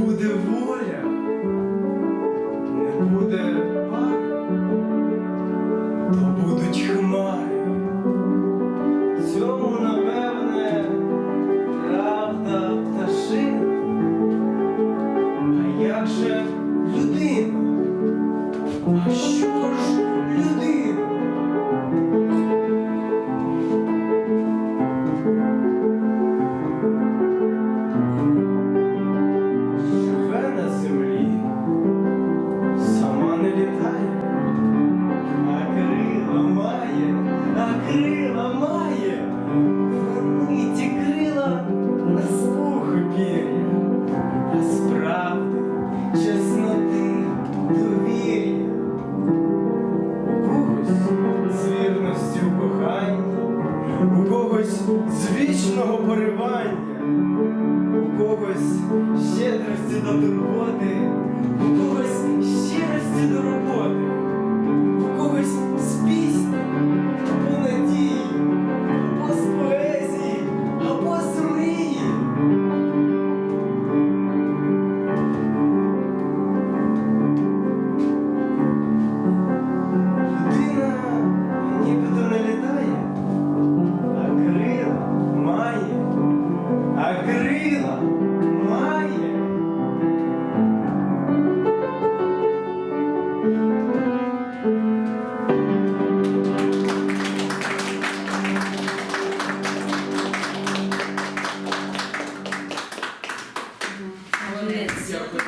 буде воля, не буде пар, то будуть хмари. Цьому, напевне, правда пташина. А як же людина? А що крила має, вони ті крила на слуху пір'я, а справди, чесноти, довір'я. У когось з вірності у коханні, у когось з вічного поривання у когось щедрості до турботи, крила має. Молодець.